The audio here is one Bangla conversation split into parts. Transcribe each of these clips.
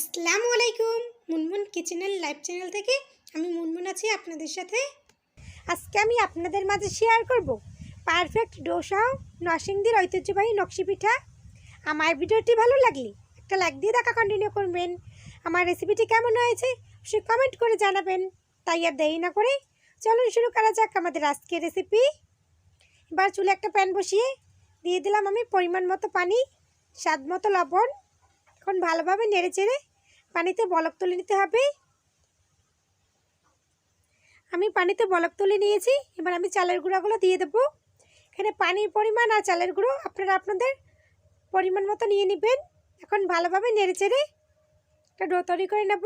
আসসালামু আলাইকুম। মুনমুন কিচেনের লাইভ চ্যানেল থেকে আমি মুনমুন আছি আপনাদের সাথে। আজকে আমি আপনাদের মাঝে শেয়ার করব পারফেক্ট ডোসা নরসিংদীর ঐতিহ্যবাহী নকশি পিঠা। আমার ভিডিওটি ভালো লাগলে একটা লাইক দিয়ে দেখা কন্টিনিউ করবেন। আমার রেসিপিটি কেমন হয়েছে সে কমেন্ট করে জানাবেন। তাই আর দেরি না করে চলুন শুরু করা যাক আমাদের আজকের রেসিপি এবার চুলে একটা প্যান বসিয়ে দিয়ে দিলাম আমি পরিমাণ মতো পানি, স্বাদ মতো লবণ। এখন ভালোভাবে নেড়ে চেড়ে পানিতে বলক তুলে নিতে হবে। আমি পানিতে বলক তুলে নিয়েছি, এবার আমি চালের গুঁড়াগুলো দিয়ে দেবো। এখানে পানির পরিমাণ আর চালের গুঁড়ো আপনারা আপনাদের পরিমাণ মতো নিয়ে নেবেন। এখন ভালোভাবে নেড়ে চেড়ে একটা ডো তৈরি করে নেব।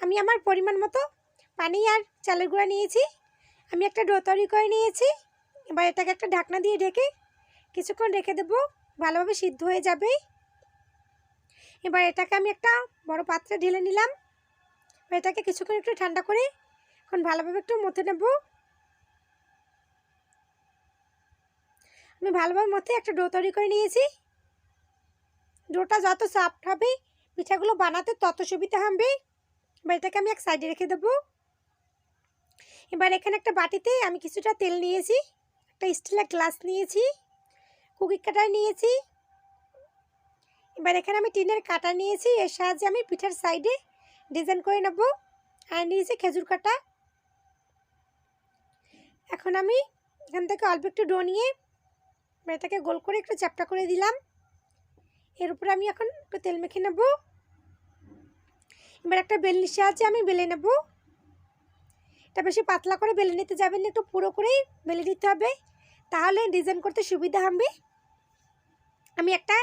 আমি আমার পরিমাণ মতো পানি আর চালের গুঁড়া নিয়েছি। আমি একটা ডো তৈরি করে নিয়েছি। এবার এটাকে একটা ঢাকনা দিয়ে ঢেকে কিছুক্ষণ রেখে দেবো। ভালোভাবে সিদ্ধ হয়ে যাবে। এবার এটাকে আমি একটা বড় পাত্রে ঢেলে নিলাম। এবার এটাকে কিছুক্ষণ একটু ঠান্ডা করে এখন ভালোভাবে একটু মথে নেব। আমি ভালোভাবে মথে একটা ডো তৈরি করে নিয়েছি। ডোটা যত সফট হবে, পিঠাগুলো বানাতে তত সুবিধা হবে। এবার এটাকে আমি এক সাইডে রেখে দেবো। এবার এখানে একটা বাটিতে আমি কিছুটা তেল নিয়েছি, একটা স্টিলের গ্লাস নিয়েছি, কুকি কাটার নিয়েছি। এবার এখানে আমি টিনের কাটা নিয়েছি, এর সাহায্যে আমি পিঠার সাইডে ডিজাইন করে নেব। আর নিয়েছি খেজুর কাটা। এখন আমি এখান থেকে অল্প একটু ডো নিয়ে এটাকে গোল করে একটু চ্যাপটা করে দিলাম। এর উপরে আমি এখন একটু তেল মেখে নেব। এবার একটা বেলনির সাহায্যে আমি বেলে নেব। এটা বেশি পাতলা করে বেলে নিতে যাবেন একটু পুরো করেই বেলে নিতে হবে। তাহলে ডিজাইন করতে সুবিধা হবে। আমি একটা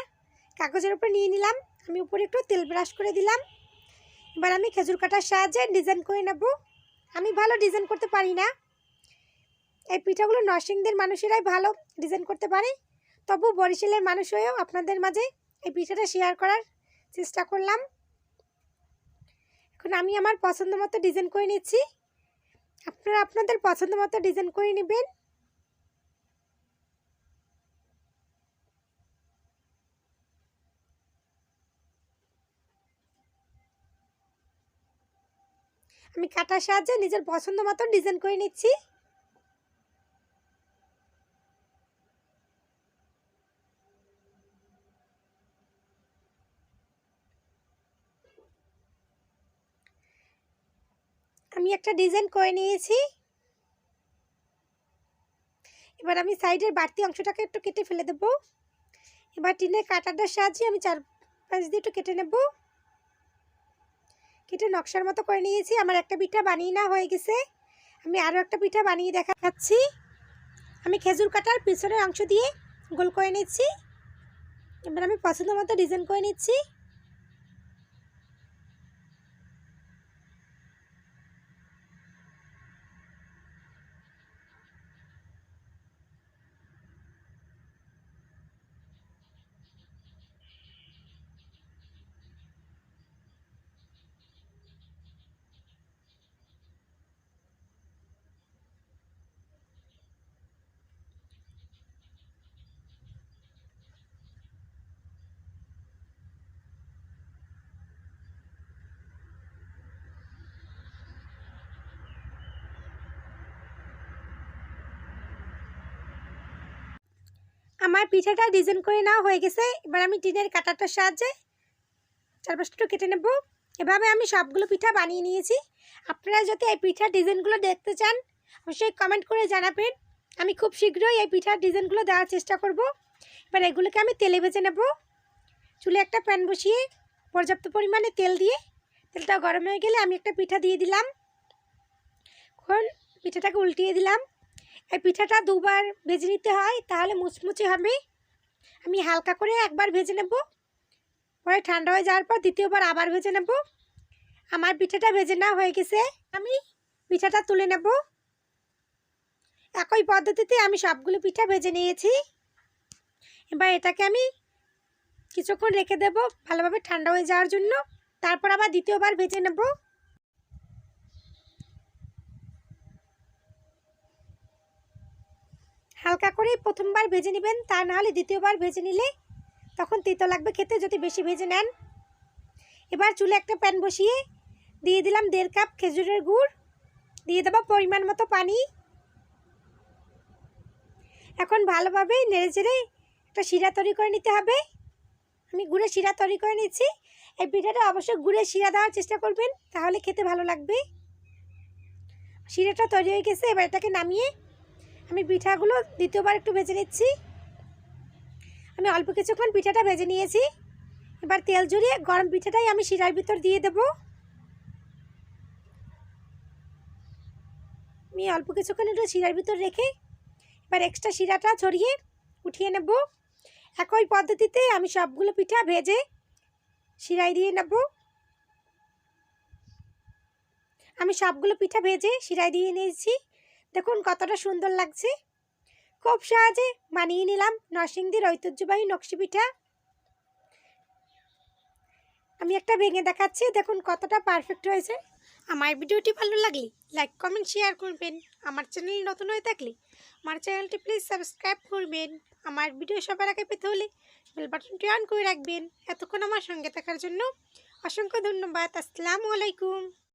কাগজের উপরে নিয়ে নিলাম। আমি উপরে একটু তেল ব্রাশ করে দিলাম। এবার আমি খেজুর কাটার সাহায্যে ডিজাইন করে নেব। আমি ভালো ডিজাইন করতে পারি না। এই পিঠাগুলো নরসিংদের মানুষেরাই ভালো ডিজাইন করতে পারে। তবু বরিশালের মানুষ হয়েও আপনাদের মাঝে এই পিঠাটা শেয়ার করার চেষ্টা করলাম। এখন আমি আমার পছন্দ মতো ডিজাইন করে নিচ্ছি। আপনারা আপনাদের পছন্দ মতো ডিজাইন করে নেবেন। আমি কাটার সাহায্যে নিজের পছন্দ মতো ডিজাইন করে নিচ্ছি। আমি একটা ডিজাইন করে নিয়েছি। এবার আমি সাইডের বাড়তি অংশটাকে একটু কেটে ফেলে দেবো। এবার টিনের কাটাটার সাহায্যে আমি চার পাঁচ দিয়ে একটু কেটে নেব। কেটে নকশার মতো করে নিয়েছি। আমার একটা পিঠা বানিয়ে না হয়ে গেছে। আমি আরও একটা পিঠা বানিয়ে দেখাচ্ছি। আমি খেজুর কাটার পিছনের অংশ দিয়ে গোল করে নিচ্ছি। এবার আমি পছন্দ মতো ডিজাইন করে নিচ্ছি। আমার পিঠাটা ডিজাইন করে নেওয়া হয়ে গেছে। এবার আমি টিনের কাটাটার সাহায্যে চারপাশটা কেটে নেব। এভাবে আমি সবগুলো পিঠা বানিয়ে নিয়েছি। আপনারা যদি এই পিঠার ডিজাইনগুলো দেখতে চান, অবশ্যই কমেন্ট করে জানাবেন। আমি খুব শীঘ্রই এই পিঠার ডিজাইনগুলো দেওয়ার চেষ্টা করব। এবার এগুলোকে আমি তেলে ভেজে নেব। চুলে একটা প্যান বসিয়ে পর্যাপ্ত পরিমাণে তেল দিয়ে, তেলটা গরম হয়ে গেলে আমি একটা পিঠা দিয়ে দিলাম। এখন পিঠাটাকে উল্টিয়ে দিলাম। এই পিঠাটা দুবার ভেজে নিতে হয়, তাহলে মুচমুচে হবে। আমি হালকা করে একবার ভেজে নেব। পরে ঠান্ডা হয়ে যাওয়ার পর দ্বিতীয়বার আবার ভেজে নেব। আমার পিঠাটা ভেজে নেওয়া হয়ে গেছে। আমি পিঠাটা তুলে নেব। একই পদ্ধতিতে আমি সবগুলো পিঠা ভেজে নিয়েছি। এবার এটাকে আমি কিছুক্ষণ রেখে দেব ভালোভাবে ঠান্ডা হয়ে যাওয়ার জন্য। তারপর আবার দ্বিতীয়বার ভেজে নেব। হালকা করে প্রথমবার ভেজে নেবেন, তা নাহলে দ্বিতীয়বার ভেজে নিলে তখন তিতো লাগবে খেতে, যদি বেশি ভেজে নেন। এবার চুলে একটা প্যান বসিয়ে দিয়ে দিলাম দেড় কাপ খেজুরের গুড়। দিয়ে দেবো পরিমাণ মতো পানি। এখন ভালোভাবে নেড়ে চেড়ে একটা শিরা তৈরি করে নিতে হবে। আমি গুড়ের শিরা তৈরি করে নিচ্ছি এই পিঠাটা অবশ্যই গুড়ের শিরা দেওয়ার চেষ্টা করবেন, তাহলে খেতে ভালো লাগবে। শিরাটা তৈরি হয়ে গেছে, এবার এটাকে নামিয়ে আমি পিঠাগুলো দ্বিতীয়বার একটু ভেজে নিচ্ছি। আমি অল্প কিছুক্ষণ পিঠাটা ভেজে নিয়েছি। এবার তেল জড়িয়ে গরম পিঠাটাই আমি শিরার ভিতর দিয়ে দেব। আমি অল্প কিছুক্ষণ একটু শিরার ভিতর রেখে এবার এক্সট্রা শিরাটা ছড়িয়ে উঠিয়ে নেব। একই পদ্ধতিতে আমি সবগুলো পিঠা ভেজে শিরাই দিয়ে নেব। আমি সবগুলো পিঠা ভেজে শিরাই দিয়ে নিয়েছি। দেখুন কতটা সুন্দর লাগছে। খুব সহজে বানিয়ে নিলাম নরসিংদীর ঐতিহ্যবাহী নকশি পিঠা আমি একটা ভেঙে দেখাচ্ছি, দেখুন কতটা পারফেক্ট হয়েছে। আমার ভিডিওটি ভালো লাগলে লাইক কমেন্ট শেয়ার করবেন। আমার চ্যানেল নতুন হয়ে থাকলে আমার চ্যানেলটি প্লিজ সাবস্ক্রাইব করবেন। আমার ভিডিও সবার আগে পেতে হলে বেল বাটনটি অন করে রাখবেন। এতক্ষণ আমার সঙ্গে থাকার জন্য অসংখ্য ধন্যবাদ। আসসালামু আলাইকুম।